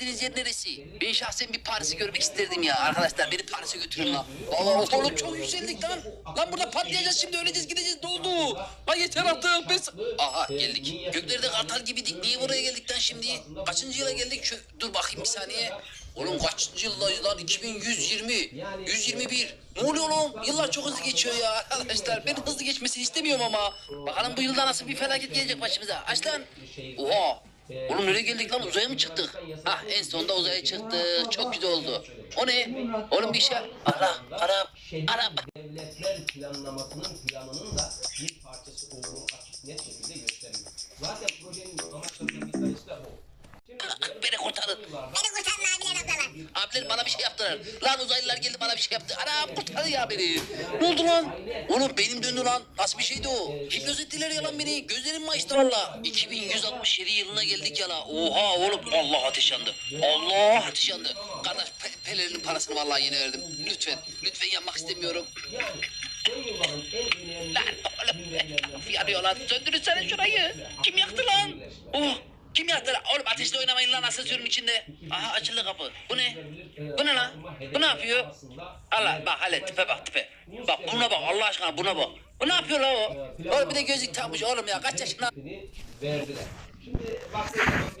Gidiniz yer neresi? Ben şahsen bir Paris'i görmek isterdim ya. Arkadaşlar beni Paris'e götürün lan. Valla oğlum çok yükseldik lan. Lan burada patlayacağız şimdi öleceğiz gideceğiz doldu. Lan yeter artık biz. Aha geldik. Göklerde kartal gibiydik. Niye buraya geldik lan şimdi? Kaçıncı yıla geldik? Şu, dur bakayım bir saniye. Oğlum kaçıncı yıldayız lan? 2120. 121. Ne oluyor oğlum? Yıllar çok hızlı geçiyor ya arkadaşlar. Ben hızlı geçmesini istemiyorum ama. Bakalım bu yılda nasıl bir felaket gelecek başımıza. Aç lan. Oha. Oğlum nereye geldik lan? Uzaya mı çıktık? Ah en sonunda uzaya çıktık. Çok güzel oldu. O ne? Oğlum bir şey... Ara, ara, ara. devletler planlamasının planının da bir parçası olduğunu abiler bana bir şey yaptılar. Lan uzaylılar geldi bana bir şey yaptı. Ana kurtarın ya beni. Ne oldu lan? Oğlum benim döndü lan. Nasıl bir şeydi o? Hipnoz ettiler ya lan beni. Gözlerim mi açtı valla? 2167 yılına geldik ya la. Oha oğlum. Allah ateş yandı. Allah ateş yandı. Kardeş pe- pelerinin parasını vallahi yeni verdim. Lütfen. Lütfen yanmak istemiyorum. Lan oğlum. Yanıyor lan. Söndürürsene şurayı. Kim yaktı lan? Oh. Kim yaktı lan? Oğlum ateşle oynamayın lan asansörün içinde. Aha açıldı kapı. Bu ne? Bu ne lan? Bu ne yapıyor? Allah bak hele tipe bak tipe. Bak buna bak Allah aşkına buna bak. Bu ne yapıyor lan o? Oğlum bir de gözlük takmış oğlum ya kaç yaşında? Verdiler. Şimdi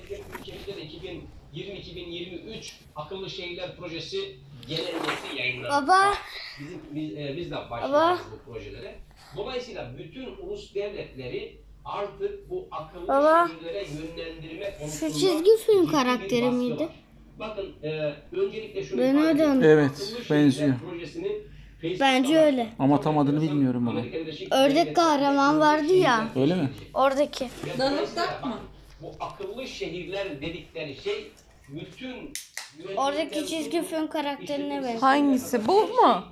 bizim ülkemizde de 2020-2023 akıllı şehirler projesi genelgesi yayınlandı. Baba. Bizim, biz, e, biz de Baba. başlayacağız bu projelere. Dolayısıyla bütün ulus devletleri artık bu akıllı Baba. şehirlere yönlendirme Şu konusunda çizgi film karakteri miydi? Bakın e, öncelikle şunu Ben edeyim. öyle Evet, benziyor. Bence öyle. Ama tam adını bilmiyorum Birleşik Ördek kahraman vardı ya. Öyle mi? Oradaki. Dolayısıyla bak, Bu akıllı şehirler dedikleri şey bütün Oradaki çizgi film karakterine benziyor. Hangisi? Bu mu?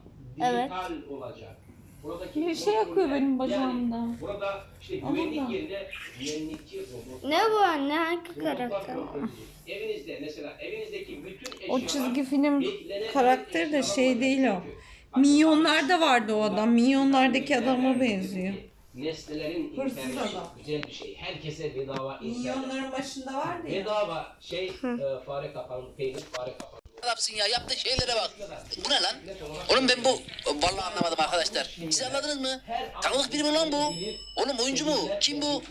Evet. olacak. Buradaki Bir şey akıyor benim bacağımda. Yani burada işte güvenlik yerine güvenlikçi robot. Ne bu anne? Hangi karakter? Evinizde mesela evinizdeki bütün O eşyalar çizgi film karakteri de şey değil o. Milyonlarda vardı o adam. Milyonlardaki adama benziyor. Nesnelerin Hırsız adam. güzel bir şey. Herkese bedava internet. Milyonların başında vardı ya. Bedava şey e, fare kapan, peynir fare kapan. Adamsın ya yaptığı şeylere bak. Bu ne lan? Oğlum ben bu vallahi anlamadım arkadaşlar. Siz anladınız mı? Tanıdık biri mi lan bu? Oğlum oyuncu mu? Kim bu?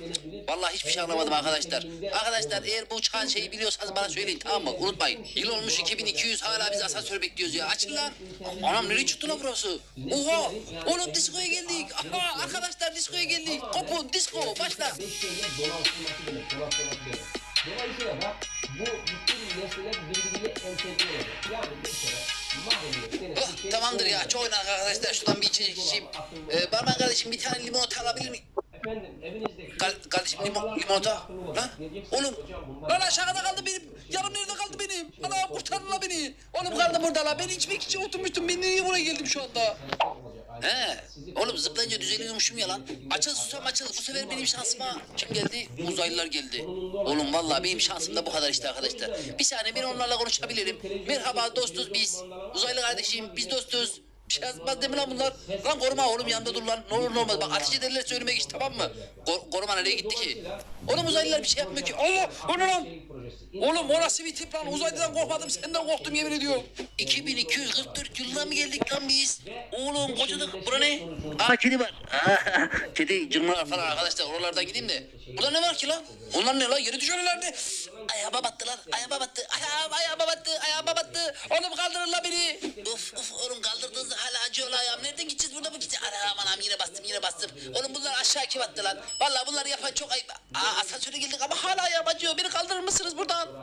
Vallahi hiçbir şey anlamadım arkadaşlar. Arkadaşlar eğer bu çıkan şeyi biliyorsanız bana söyleyin tamam mı? Unutmayın. Yıl olmuş 2200 hala biz asansör bekliyoruz ya. Açın lan. Anam nereye çıktı lan burası? Oha! Oğlum diskoya geldik. Aha arkadaşlar diskoya geldik. Kopun disco başla. Dolayısıyla da bu bütün nesneler bir Tamamdır ya çok oynadık arkadaşlar. Şuradan bir içecek içeyim. Ee, barman kardeşim bir tane limonata alabilir miyim? Kar- kardeşim limon, limonata. Lan oğlum. Lan aşağıda kaldı benim. Yarım nerede kaldı benim? Ana kurtarın la beni. Oğlum kaldı burada la. Ben içmek için oturmuştum. Ben niye buraya geldim şu anda? He. Oğlum zıplayınca düzeliyormuşum ya lan. Açıl susam açıl. Bu sefer benim şansıma kim geldi? Uzaylılar geldi. Oğlum vallahi benim şansım da bu kadar işte arkadaşlar. Bir saniye ben onlarla konuşabilirim. Merhaba dostuz biz. Uzaylı kardeşim biz dostuz. Şey yazmaz mi lan bunlar? Lan koruma oğlum yanında dur lan. Ne olur ne olmaz. Bak ateş ederlerse önüme geç tamam mı? Kor- koruma nereye gitti ki? Oğlum uzaylılar bir şey yapmıyor ki. Allah! O ne lan? Oğlum o nasıl bir tip lan? Uzaylıdan korkmadım senden korktum yemin ediyorum. 2244 yılına mı geldik lan biz? Oğlum kocadık. Bura ne? Aa kedi var. kedi cırmalar falan arkadaşlar oralardan gideyim de. Burada ne var ki lan? Onlar ne lan? Yere düşüyorlardı. Ayağıma battı lan. Ayağıma battı. Ayağım ayağıma battı. Ayağıma battı. Oğlum kaldırın la beni. Uf uf oğlum kaldırdığınızda hala acıyor lan ayağım. Nereden gideceğiz burada mı gideceğiz? Anam anam yine bastım yine bastım. Oğlum bunlar aşağı kim attı lan? Vallahi bunları yapan çok ayıp. Aa asansöre geldik ama hala ayağım acıyor. Beni kaldırır mısınız buradan?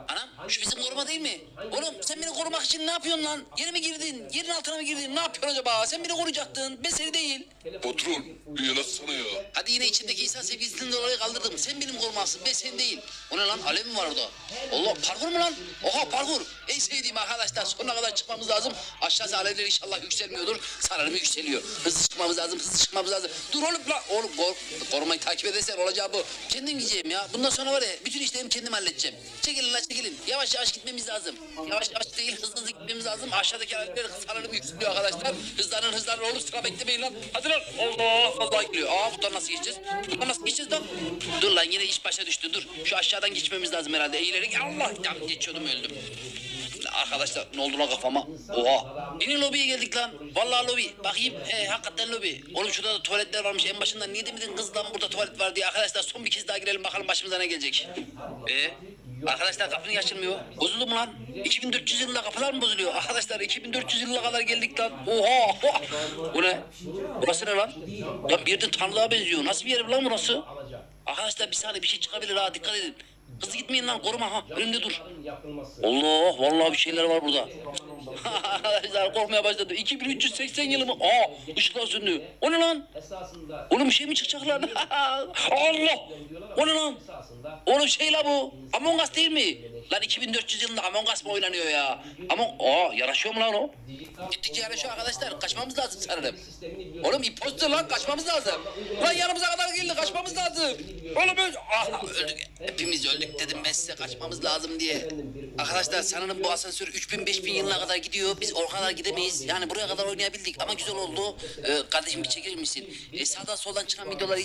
Şu bizim koruma değil mi? Oğlum sen beni korumak için ne yapıyorsun lan? Yere mi girdin? Yerin altına mı girdin? Ne yapıyorsun acaba? Sen beni koruyacaktın. Ben seni değil. Patron, bir el atsana ya. Hadi yine içindeki insan sevgisinden dolayı kaldırdım. Sen benim korumamsın, ben sen değil. O ne lan? Alev mi var orada? Allah parkur mu lan? Oha parkur. En sevdiğim arkadaşlar sonuna kadar çıkmamız lazım. Aşağısı alevler inşallah yükselmiyordur. Sanırım yükseliyor. Hızlı çıkmamız lazım, hızlı çıkmamız lazım. Dur oğlum lan. Oğlum kor korumayı takip edersen olacağı bu. Kendim gideceğim ya. Bundan sonra var ya bütün işlerimi kendim halledeceğim. Çekilin lan çekilin. Yavaş yavaş gitmemiz gitmemiz lazım. Yavaş yavaş değil hızlı hızlı gitmemiz lazım. Aşağıdaki aletler sanırım yükseliyor arkadaşlar. Hızlanın hızlanın olur sıra beklemeyin lan. Hadi lan. Allah vallahi gidiyor. Aa buradan nasıl geçeceğiz? Buradan nasıl geçeceğiz lan? Dur lan yine iş başa düştü dur. Şu aşağıdan geçmemiz lazım herhalde. Eğilerek Allah ya geçiyordum öldüm. Arkadaşlar ne oldu lan kafama? Oha. Yine lobiye geldik lan. Vallahi lobi. Bakayım. He hakikaten lobi. Oğlum şurada da tuvaletler varmış. En başından niye demedin kız lan burada tuvalet var diye. Arkadaşlar son bir kez daha girelim bakalım başımıza ne gelecek. Ee? Arkadaşlar kapı niye açılmıyor? Bozuldu mu lan? 2400 yılında kapılar mı bozuluyor? Arkadaşlar 2400 yıla kadar geldik lan. Oha! Bu ne? Burası ne lan? Lan bir yerden tanrılığa benziyor. Nasıl bir yer lan burası? Arkadaşlar bir saniye bir şey çıkabilir ha dikkat edin. Hızlı gitmeyin lan koruma ha. Önümde dur. Allah vallahi bir şeyler var burada. Arkadaşlar korkmaya başladı. 2380 yılı mı? Aa ışıklar söndü. O ne lan? Oğlum bir şey mi çıkacak lan? Allah! O ne lan? Oğlum şey la bu. Among Us değil mi? Lan 2400 yılında Among Us mı oynanıyor ya? Among... Aa yaraşıyor mu lan o? Gittikçe yaraşıyor arkadaşlar. Kaçmamız lazım sanırım. Oğlum imposter lan kaçmamız lazım. Lan yanımıza kadar geldi kaçmamız lazım. Oğlum öl... Ah öldük. Hepimiz öldük dedim ben size kaçmamız lazım diye. Arkadaşlar sanırım bu asansör 3000-5000 yılına kadar gidiyor. Biz o kadar gidemeyiz. Yani buraya kadar oynayabildik ama güzel oldu. Ee, kardeşim bir çekilir misin? Ee, sağdan soldan çıkan videoları